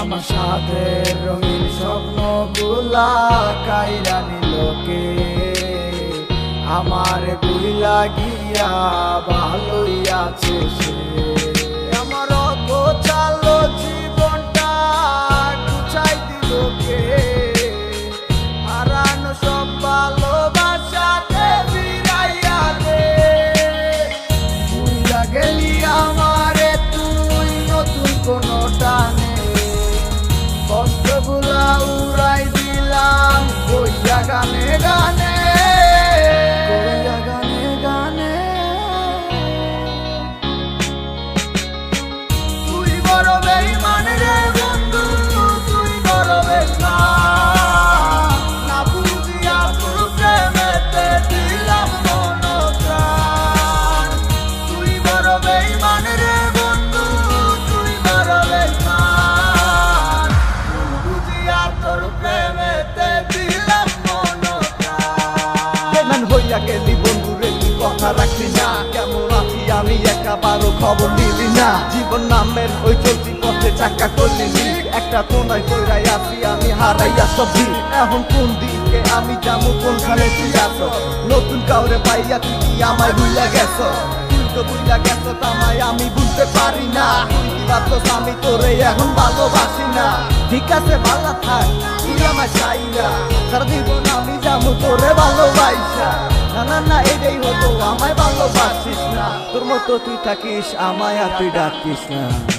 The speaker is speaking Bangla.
আমার সাথে রঙিন স্বপ্নগুলা কাইরা নিলকে আমার বুইলা গিয়া ভালোই আছে সে। বেমান গেলি বন্ধু রে তুই কথা রাখলি না, কেমন আছি আমি একাবারও খবর নিলি না। জীবন নামের ওই চলতি পথে চাকা করলি একটা কোনায় কইরাই আছি, আমি হারাইয়া সবজি। এখন কোন দিকে আমি যাব, কোনখানে তুই আছো? নতুন কাউরে পাইয়া তুই কি আমায় ভুইলা গেছ? তো ভুইলা গেছ, তামায় আমি বুঝতে পারি না। আমি তোরে এখন ভালোবাসি না। ঠিক আছে ভালো থাক, তুই আমার চাই না। সারা জীবন আমি যাব, তোরে ভালোবাসা না এটাই হতো আমায় ভালোবাসিস না। তোর মতো তুই থাকিস, আমায় আর তুই ডাকিস না।